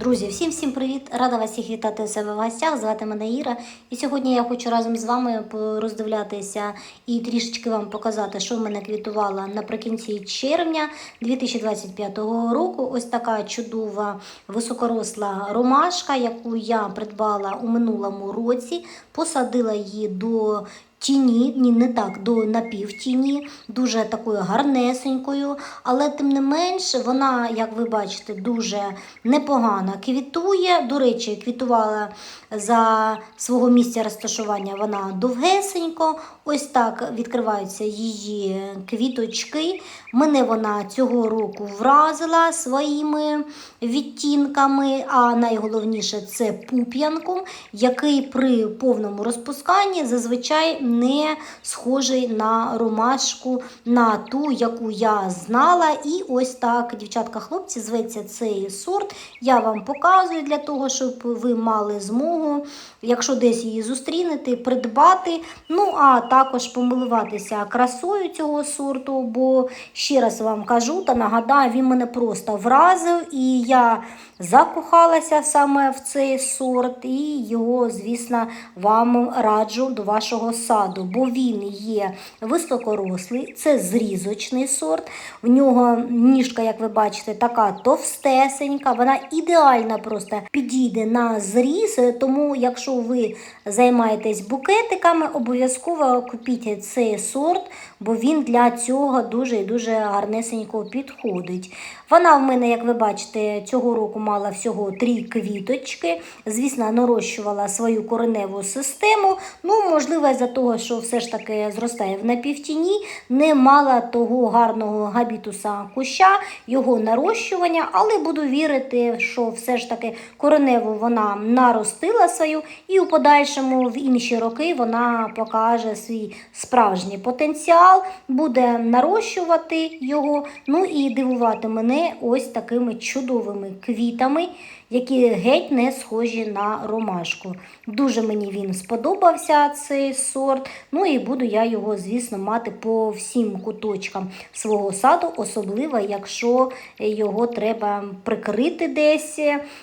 Друзі, всім всім привіт! Рада вас всіх вітати у себе в гостях. Звати мене Іра. І сьогодні я хочу разом з вами роздивлятися і трішечки вам показати, що в мене квітувало наприкінці червня 2025 року. Ось така чудова високоросла ромашка, яку я придбала у минулому році, посадила її до тіні, ні, не так, до напівтіні, дуже такою гарнесенькою, але тим не менш, вона, як ви бачите, дуже непогано квітує. До речі, квітувала за свого місця розташування вона довгесенько. Ось так відкриваються її квіточки. Мене вона цього року вразила своїми відтінками, а найголовніше це пуп'янком, який при повному розпусканні зазвичай не схожий на ромашку, на ту, яку я знала. І ось так, дівчатка-хлопці, зветься цей сорт. Я вам показую для того, щоб ви мали змогу, якщо десь її зустрінете, придбати. Ну, а також помилуватися красою цього сорту, бо ще раз вам кажу та нагадаю, він мене просто вразив, і я закохалася саме в цей сорт, і його, звісно, вам раджу до вашого саду, бо він є високорослий, це зрізочний сорт. В нього ніжка, як ви бачите, така товстесенька, вона ідеально просто підійде на зріз. Тому, якщо ви займаєтесь букетиками, обов'язково купіть цей сорт, бо він для цього дуже і дуже гарнесенько підходить. Вона в мене, як ви бачите, цього року мала всього три квіточки. Звісно, нарощувала свою кореневу систему. Ну, можливо, із-за того, що все ж таки зростає в напівтіні, не мала того гарного габітуса куща, його нарощування, але буду вірити, що все ж таки кореневу вона наростила свою, і у подальшому в інші роки вона покаже свій справжній потенціал, буде нарощувати його, ну і дивувати мене ось такими чудовими квітами, які геть не схожі на ромашку. Дуже мені він сподобався цей сорт. Ну і буду я його, звісно, мати по всім куточкам свого саду, особливо, якщо його треба прикрити десь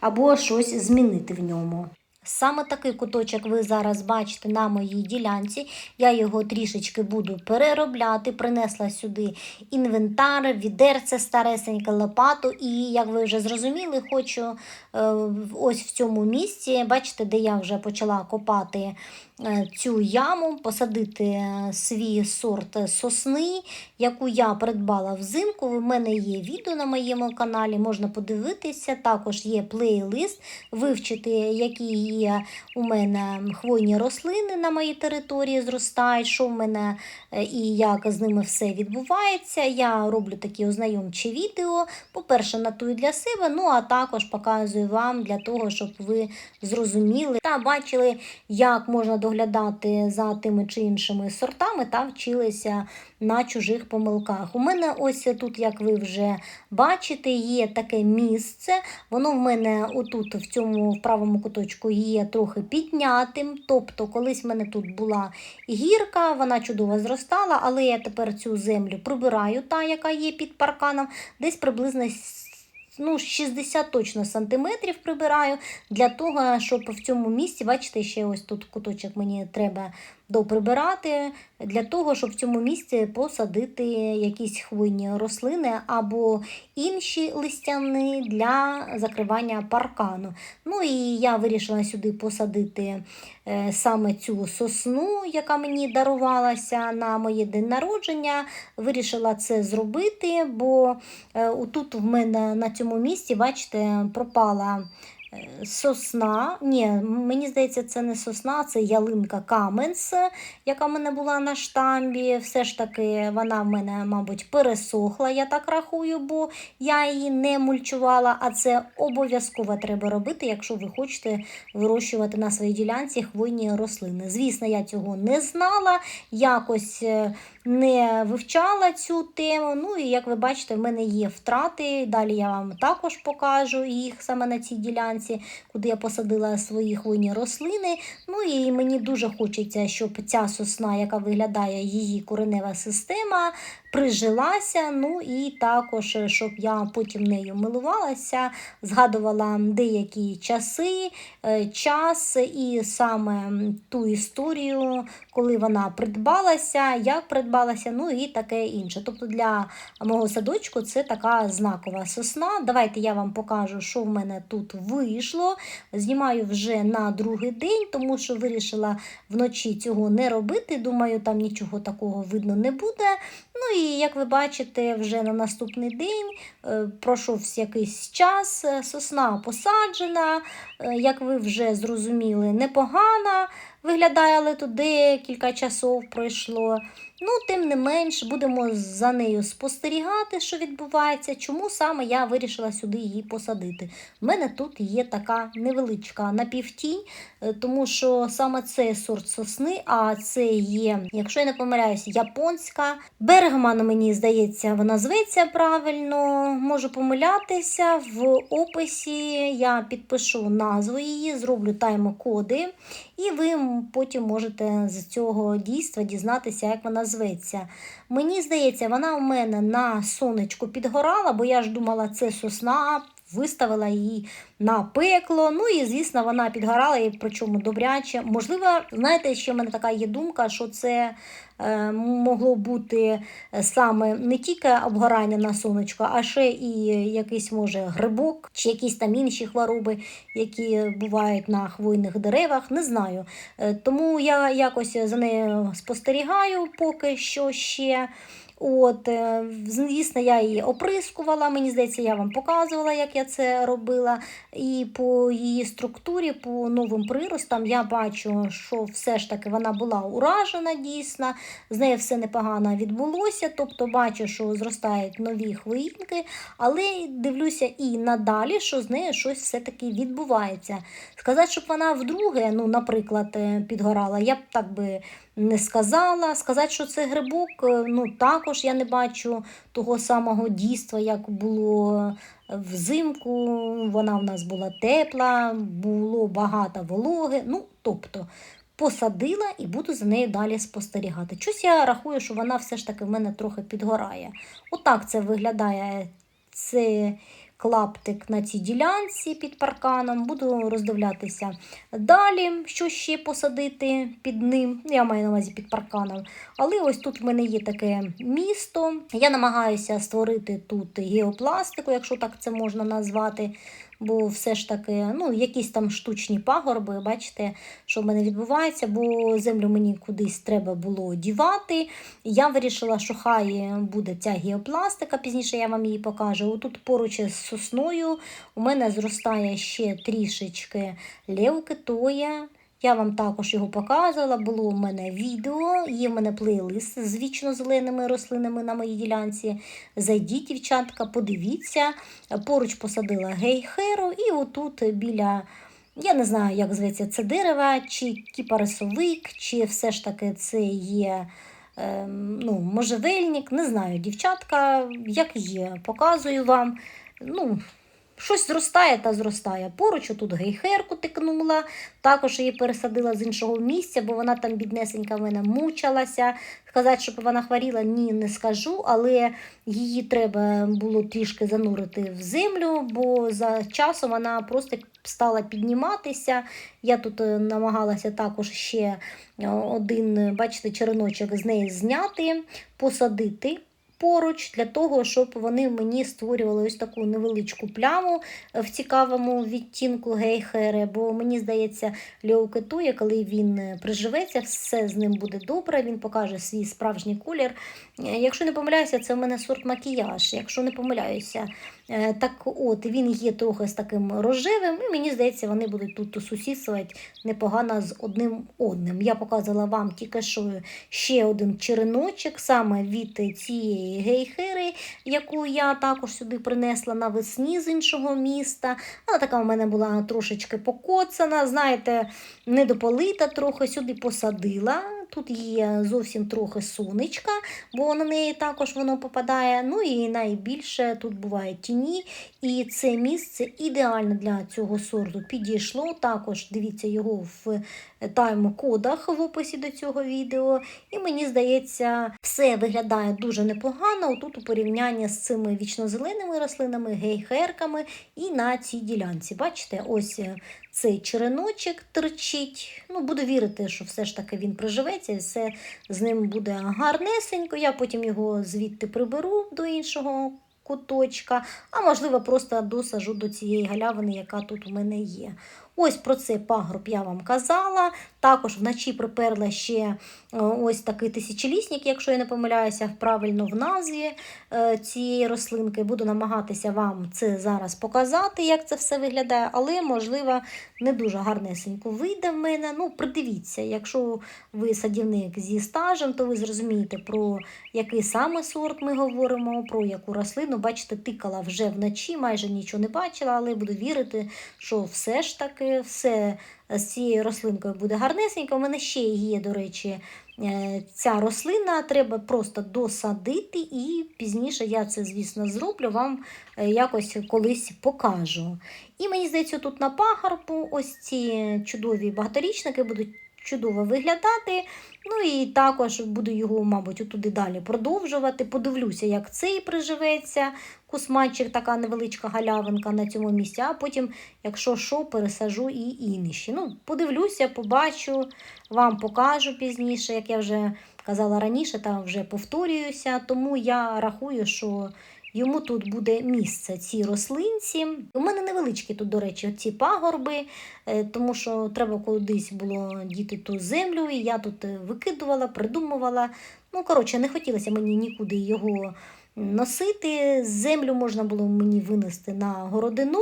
або щось змінити в ньому. Саме такий куточок ви зараз бачите на моїй ділянці. Я його трішечки буду переробляти. Принесла сюди інвентар, відерце старесеньке, лопату. І, як ви вже зрозуміли, хочу е, ось в цьому місці, бачите, де я вже почала копати цю яму, посадити свій сорт сосни, яку я придбала взимку. У мене є відео на моєму каналі, можна подивитися. Також є плейлист, вивчити, які є у мене хвойні рослини на моїй території зростають, що в мене е, і як з ними все відбувається. Я роблю такі ознайомчі відео. По-перше, натую для себе, ну а також показую вам для того, щоб ви зрозуміли та бачили, як можна доглядати за тими чи іншими сортами та вчилися на чужих помилках. У мене ось тут, як ви вже бачите, є таке місце. Воно в мене отут, в цьому в правому куточку, є трохи піднятим. Тобто, колись в мене тут була гірка, вона чудово зростала, але я тепер цю землю прибираю, та, яка є під парканом, десь приблизно ну, 60 точно сантиметрів прибираю для того, щоб в цьому місці, бачите, ще ось тут куточок мені треба доприбирати, для того, щоб в цьому місці посадити якісь хвойні рослини або інші листяни для закривання паркану. Ну і я вирішила сюди посадити е, саме цю сосну, яка мені дарувалася на моє день народження. Вирішила це зробити, бо е, тут в мене на цьому місці, бачите, пропала. Сосна, ні, мені здається, це не сосна, це ялинка Каменс, яка в мене була на штамбі. Все ж таки, вона в мене, мабуть, пересохла, я так рахую, бо я її не мульчувала, а це обов'язково треба робити, якщо ви хочете вирощувати на своїй ділянці хвойні рослини. Звісно, я цього не знала, якось е, не вивчала цю тему. Ну і як ви бачите, в мене є втрати. Далі я вам також покажу їх саме на цій ділянці, куди я посадила свої хвойні рослини. Ну і мені дуже хочеться, щоб ця сосна, яка виглядає її коренева система, прижилася. Ну і також, е, щоб я потім нею милувалася, згадувала деякі часи, е, час і саме ту історію, коли вона придбалася, як придбалася, ну і таке інше. Тобто для мого садочку це така знакова сосна. Давайте я вам покажу, що в мене тут вийшло. Знімаю вже на другий день, тому що вирішила вночі цього не робити. Думаю, там нічого такого видно не буде. Ну і як ви бачите, вже на наступний день е, пройшов якийсь час, е, сосна посаджена, е, як ви вже зрозуміли, непогана виглядає, але тут декілька часов пройшло. Ну, тим не менш, будемо за нею спостерігати, що відбувається. Чому саме я вирішила сюди її посадити? У мене тут є така невеличка напівтінь, е, тому що саме цей сорт сосни, а це є, якщо я не помиляюсь, японська. Бергман, мені здається, вона зветься правильно. Можу помилятися. В описі я підпишу назву її, зроблю тайм-коди, і ви потім можете з цього дійства дізнатися, як вона зветься. Мені здається, вона у мене на сонечку підгорала, бо я ж думала, це сосна. Виставила її на пекло. Ну і звісно, вона підгорала і причому добряче. Можливо, знаєте, ще в мене така є думка, що це е, могло бути саме не тільки обгорання на сонечко, а ще і якийсь може грибок чи якісь там інші хвороби, які бувають на хвойних деревах. Не знаю. Е, Тому я якось за нею спостерігаю поки що ще. От, е, звісно, я її оприскувала. Мені здається, я вам показувала, як я це робила. І по її структурі, по новим приростам, я бачу, що все ж таки вона була уражена дійсно, з нею все непогано відбулося. Тобто бачу, що зростають нові хвоїнки, але дивлюся і надалі, що з нею щось все-таки відбувається. Сказати, щоб вона вдруге, ну, наприклад, е, підгорала, я б так би не сказала. Сказати, що це грибок, е, ну також я не бачу того самого дійства, як було взимку. Вона в нас була тепла, було багато вологи. Ну, тобто. Посадила і буду за нею далі спостерігати. Чусь я рахую, що вона все ж таки в мене трохи підгорає. Отак це виглядає це клаптик на цій ділянці під парканом. Буду роздивлятися далі, що ще посадити під ним. Я маю на увазі під парканом. Але ось тут в мене є таке місто. Я намагаюся створити тут геопластику, якщо так це можна назвати. Бо все ж таки, ну, якісь там штучні пагорби, бачите, що в мене відбувається, бо землю мені кудись треба було дівати. Я вирішила, що хай буде ця геопластика, пізніше я вам її покажу. Отут поруч з сосною у мене зростає ще трішечки левкетоя. Я вам також його показувала, було у мене відео, є в мене плейлист з вічно-зеленими рослинами на моїй ділянці. Зайдіть, дівчатка, подивіться. Поруч посадила гейхеру, і отут біля, я не знаю, як зветься це дерево, чи кіпарисовик, чи все ж таки це є ем, ну, можжевельник, не знаю, дівчатка, як є, показую вам. Ну, Щось зростає та зростає. Поруч тут гейхерку тикнула, також її пересадила з іншого місця, бо вона там біднесенька в мене мучилася. Сказати, щоб вона хворіла, ні, не скажу, але її треба було трішки занурити в землю, бо за часом вона просто стала підніматися. Я тут е, намагалася також ще е, один, бачите, череночок з неї зняти, посадити поруч для того, щоб вони мені створювали ось таку невеличку пляму в цікавому відтінку гейхери. Бо мені здається, льоукетує, коли він приживеться, все з ним буде добре, він покаже свій справжній колір. Якщо не помиляюся, це в мене сорт макіяж. Якщо не помиляюся, Е, Так от, він є трохи з таким рожевим, і мені здається, вони будуть тут сусідствувати непогано з одним одним. Я показала вам тільки що ще один череночок саме від цієї гейхери, яку я також сюди принесла навесні з іншого міста. Вона така у мене була трошечки покоцана, знаєте, недополита трохи, сюди посадила Тут є зовсім трохи сонечка, бо на неї також воно попадає. Ну і найбільше тут буває тіні. І це місце ідеально для цього сорту підійшло. Також дивіться його в тайм-кодах в описі до цього відео. І мені здається, все виглядає дуже непогано. Тут у порівнянні з цими вічнозеленими рослинами, гейхерками і на цій ділянці. Бачите, ось е, цей череночок терчить. Ну, буду вірити, що все ж таки він приживеться, і все з ним буде гарнесенько. Я потім його звідти приберу до іншого куточка, а можливо, просто досажу до цієї галявини, яка тут у мене є. Ось про цей пагорб я вам казала. Також вночі приперла ще е, ось такий тисячолісник, якщо я не помиляюся, правильно в назві е, цієї рослинки. Буду намагатися вам це зараз показати, як це все виглядає, але, можливо, не дуже гарнесенько вийде в мене. Ну, придивіться, якщо ви садівник зі стажем, то ви зрозумієте, про який саме сорт ми говоримо, про яку рослину. Бачите, тикала вже вночі, майже нічого не бачила, але буду вірити, що все ж таки все з цією рослинкою буде гарнесенько. У мене ще є, до речі, е, ця рослина. Треба просто досадити, і пізніше я це, звісно, зроблю, вам е, якось колись покажу. І мені здається, тут на пагорбу ось ці чудові багаторічники будуть чудово виглядати. Ну і також буду його, мабуть, отуди далі продовжувати. Подивлюся, як цей приживеться. Кусманчик, така невеличка галявинка на цьому місці, а потім, якщо що, пересажу і інші. Ну, подивлюся, побачу, вам покажу пізніше, як я вже казала раніше, та вже повторююся. Тому я рахую, що йому тут буде місце цій рослинці. У мене невеличкі тут, до речі, ці пагорби, е, тому що треба кудись було діти ту землю, і я тут е, викидувала, придумувала. Ну, коротше, не хотілося мені нікуди його носити. Землю можна було мені винести на городину.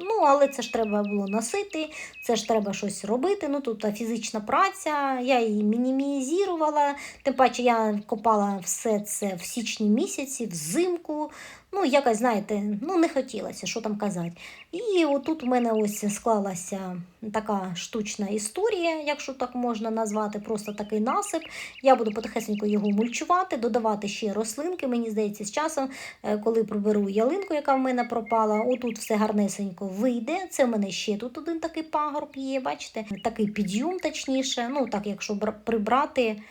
Ну, але це ж треба було носити, це ж треба щось робити. Ну тут фізична праця, я її мінімізувала. Тим паче я копала все це в січні місяці, взимку. Ну, якось, знаєте, ну не хотілося, що там казати. І отут у мене ось склалася така штучна історія, якщо так можна назвати, просто такий насип. Я буду потихесенько його мульчувати, додавати ще рослинки. Мені здається, з часом, е, коли приберу ялинку, яка в мене пропала, отут все гарнесенько вийде. Це в мене ще тут один такий пагорб є, бачите, такий підйом, точніше. Ну, так, якщо прибрати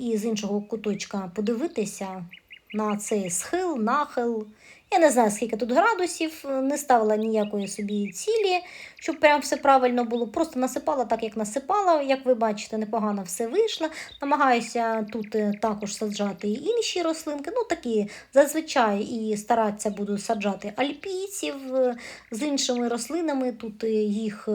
і з іншого куточка подивитися на цей схил, нахил. Я не знаю, скільки тут градусів, не ставила ніякої собі цілі, щоб прям все правильно було. Просто насипала так, як насипала. Як ви бачите, непогано все вийшло. Намагаюся тут е, також саджати і інші рослинки. Ну, такі зазвичай і старатися буду саджати альпійців е, з іншими рослинами. Тут е, їх.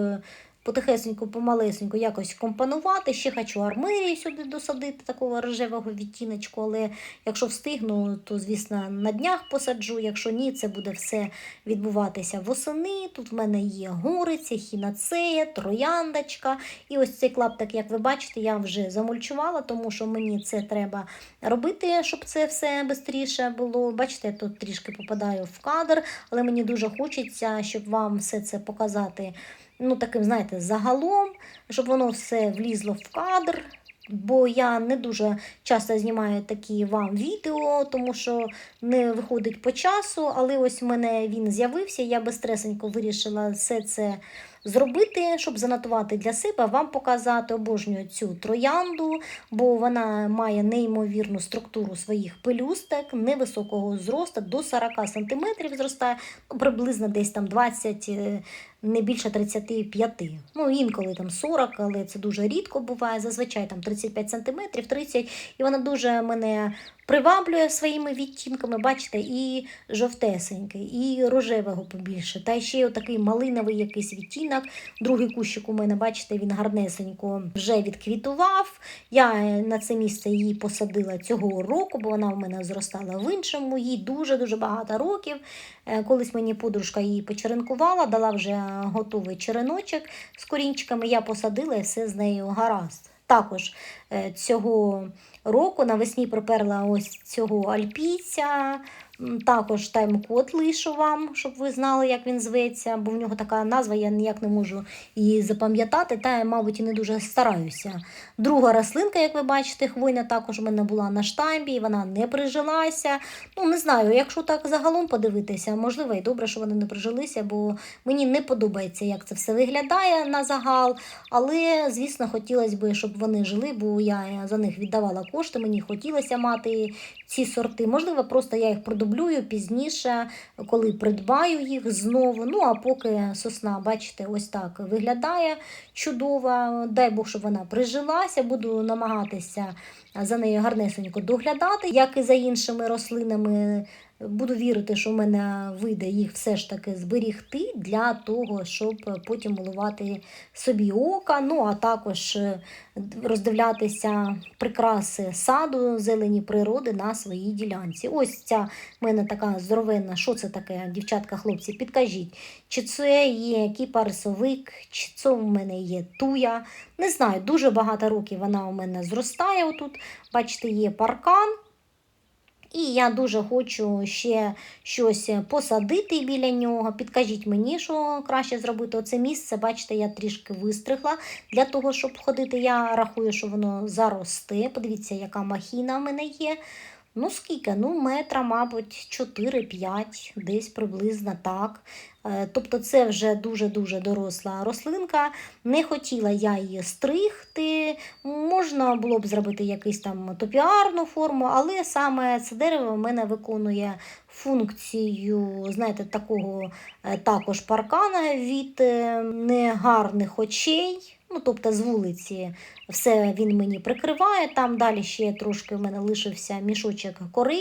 Потихесенько, помалесенько якось компонувати. Ще хочу армирію сюди досадити, такого рожевого відтіночку, але якщо встигну, то, звісно, на днях посаджу. Якщо ні, це буде все відбуватися восени. Тут в мене є гориця, хінацея, трояндочка. І ось цей клаптик, як ви бачите, я вже замульчувала, тому що мені це треба робити, щоб це все швидше було. Бачите, я тут трішки попадаю в кадр, але мені дуже хочеться, щоб вам все це показати ну, таким, знаєте, загалом, щоб воно все влізло в кадр. Бо я не дуже часто знімаю такі вам відео, тому що не виходить по часу. Але ось в мене він з'явився. Я безстресенько вирішила все це зробити, щоб занотувати для себе, вам показати. Обожнюю цю троянду, бо вона має неймовірну структуру своїх пелюсток, невисокого зросту, до 40 см зростає, ну, приблизно десь там 20 е, не більше 35. Ну, інколи там 40, але це дуже рідко буває. Зазвичай там 35 см, 30 І вона дуже мене приваблює своїми відтінками, бачите, і жовтесенький, і рожевого побільше. Та ще й отакий малиновий якийсь відтінок. Другий кущик у мене, бачите, він гарнесенько вже відквітував. Я на це місце її посадила цього року, бо вона у мене зростала в іншому. Їй дуже-дуже багато років. Е, Колись мені подружка її почеренкувала, дала вже готовий череночок з корінчиками. Я посадила і все з нею гаразд. Також е, цього року навесні приперла ось цього альпійця. Також тайм-код лишу вам, щоб ви знали, як він зветься, бо в нього така назва, я ніяк не можу її запам'ятати, та я, мабуть, і не дуже стараюся. Друга рослинка, як ви бачите, хвойна також у мене була на штамбі, і вона не прижилася. Ну, не знаю, якщо так загалом подивитися, можливо, і добре, що вони не прижилися, бо мені не подобається, як це все виглядає на загал. Але, звісно, хотілося б, щоб вони жили, бо я за них віддавала кошти, мені хотілося мати ці сорти. Можливо, просто я їх продублюю пізніше, коли придбаю їх знову. Ну, а поки сосна, бачите, ось так виглядає чудово. Дай Бог, щоб вона прижилася, буду намагатися за нею гарнесенько доглядати, як і за іншими рослинами. Буду вірити, що в мене вийде їх все ж таки зберігти для того, щоб потім милувати собі ока. Ну а також е, роздивлятися прикраси саду, зелені природи на своїй ділянці. Ось ця в мене така здоровенна. Що це таке, дівчатка, хлопці? Підкажіть, чи це є кіпарсовик, чи це в мене є туя. Не знаю, дуже багато років вона у мене зростає. Отут, бачите, є паркан. І я дуже хочу ще щось посадити біля нього. Підкажіть мені, що краще зробити. Оце місце, бачите, я трішки вистригла для того, щоб ходити. Я рахую, що воно заросте. Подивіться, яка махіна в мене є. Ну, скільки? Ну, метра, мабуть, 4-5, десь приблизно так. Е, Тобто це вже дуже-дуже доросла рослинка. Не хотіла я її стригти. Можна було б зробити якусь там топіарну форму, але саме це дерево в мене виконує функцію, знаєте, такого е, також паркана від е, негарних очей. Ну, тобто з вулиці все він мені прикриває. Там далі ще трошки в мене лишився мішочок кори.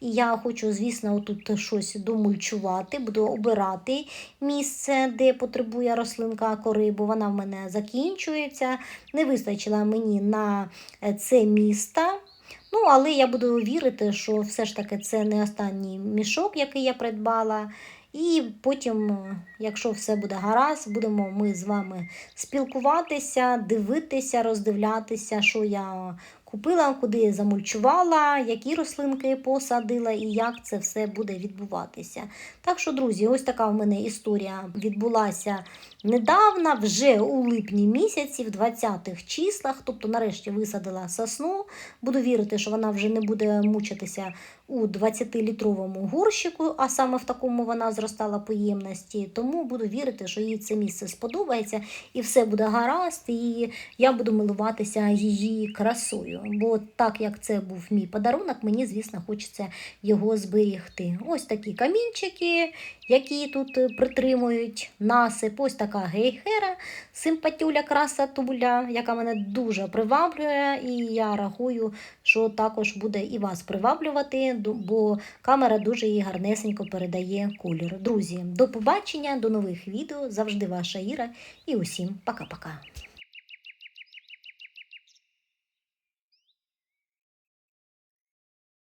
І я хочу, звісно, отут щось домульчувати, буду обирати місце, де потребує рослинка кори, бо вона в мене закінчується. Не вистачило мені на е, це місто. Ну, але я буду вірити, що все ж таки це не останній мішок, який я придбала. І потім, е, якщо все буде гаразд, будемо ми з вами спілкуватися, дивитися, роздивлятися, що я купила, куди я замульчувала, які рослинки посадила і як це все буде відбуватися. Так що, друзі, ось така в мене історія відбулася недавно, вже у липні місяці, в 20-х числах. Тобто, нарешті висадила сосну. Буду вірити, що вона вже не буде мучитися у 20-літровому горщику, а саме в такому вона зростала по ємності. Тому буду вірити, що їй це місце сподобається і все буде гаразд, і я буду милуватися її красою. Бо так як це був мій подарунок, мені, звісно, хочеться його зберігти. Ось такі камінчики, які тут е, притримують насип. Ось така гейхера, симпатюля, красатуля, яка мене дуже приваблює, і я рахую, що також буде і вас приваблювати, бо камера дуже її гарнесенько передає колір. Друзі, до побачення, до нових відео. Завжди ваша Іра і усім пока-пока.